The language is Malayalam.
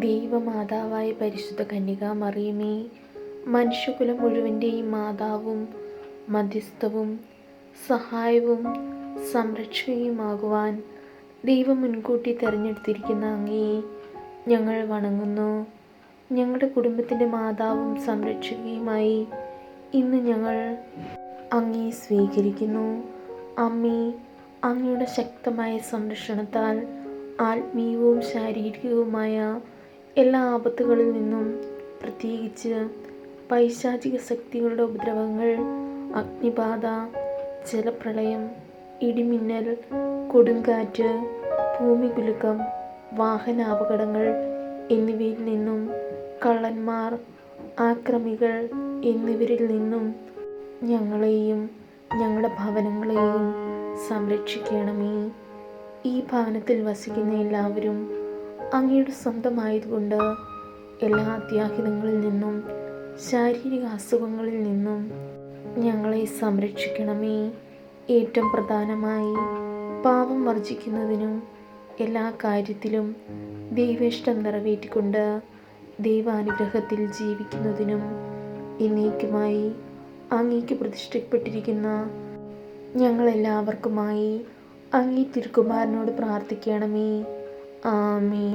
ദൈവമാതാവായ പരിശുദ്ധ കന്യക മറിയമേ മനുഷ്യകുലം മുഴുവന്റെയും മാതാവും മധ്യസ്ഥവും സഹായവും സംരക്ഷകയുമാകുവാൻ ദൈവം മുൻകൂട്ടി തിരഞ്ഞെടുത്തിരിക്കുന്ന അങ്ങയെ ഞങ്ങൾ വണങ്ങുന്നു. ഞങ്ങളുടെ കുടുംബത്തിന്റെ മാതാവും സംരക്ഷകയുമായി ഇന്ന് ഞങ്ങൾ അങ്ങയെ സ്വീകരിക്കുന്നു. അമ്മേ അങ്ങയുടെ ശക്തമായ സംരക്ഷണത്താൽ ആത്മീയവും ശാരീരികവുമായ എല്ലാ ആപത്തുകളിൽ നിന്നും പ്രത്യേകിച്ച് പൈശാചിക ശക്തികളുടെ ഉപദ്രവങ്ങൾ അഗ്നിബാധ ജലപ്രളയം ഇടിമിന്നൽ കൊടുങ്കാറ്റ് ഭൂമികുലുക്കം വാഹനാപകടങ്ങൾ എന്നിവയിൽ നിന്നും കള്ളന്മാർ ആക്രമികൾ എന്നിവരിൽ നിന്നും ഞങ്ങളെയും ഞങ്ങളുടെ ഭവനങ്ങളെയും സംരക്ഷിക്കണമേ. ഈ ഭവനത്തിൽ വസിക്കുന്ന എല്ലാവരും അങ്ങയുടെ സ്വന്തമായതുകൊണ്ട് എല്ലാ അത്യാഹിതങ്ങളിൽ നിന്നും ശാരീരിക അസുഖങ്ങളിൽ നിന്നും ഞങ്ങളെ സംരക്ഷിക്കണമേ. ഏറ്റവും പ്രധാനമായി പാപം വർജിക്കുന്നതിനും എല്ലാ കാര്യത്തിലും ദൈവേഷ്ടം നിറവേറ്റിക്കൊണ്ട് ദൈവാനുഗ്രഹത്തിൽ ജീവിക്കുന്നതിനും എന്നേക്കുമായി അങ്ങേക്ക് പ്രതിഷ്ഠിക്കപ്പെട്ടിരിക്കുന്ന ഞങ്ങളെല്ലാവർക്കുമായി അങ്ങേ തിരുക്കുമാരനോട് പ്രാർത്ഥിക്കണമേ. ആമേ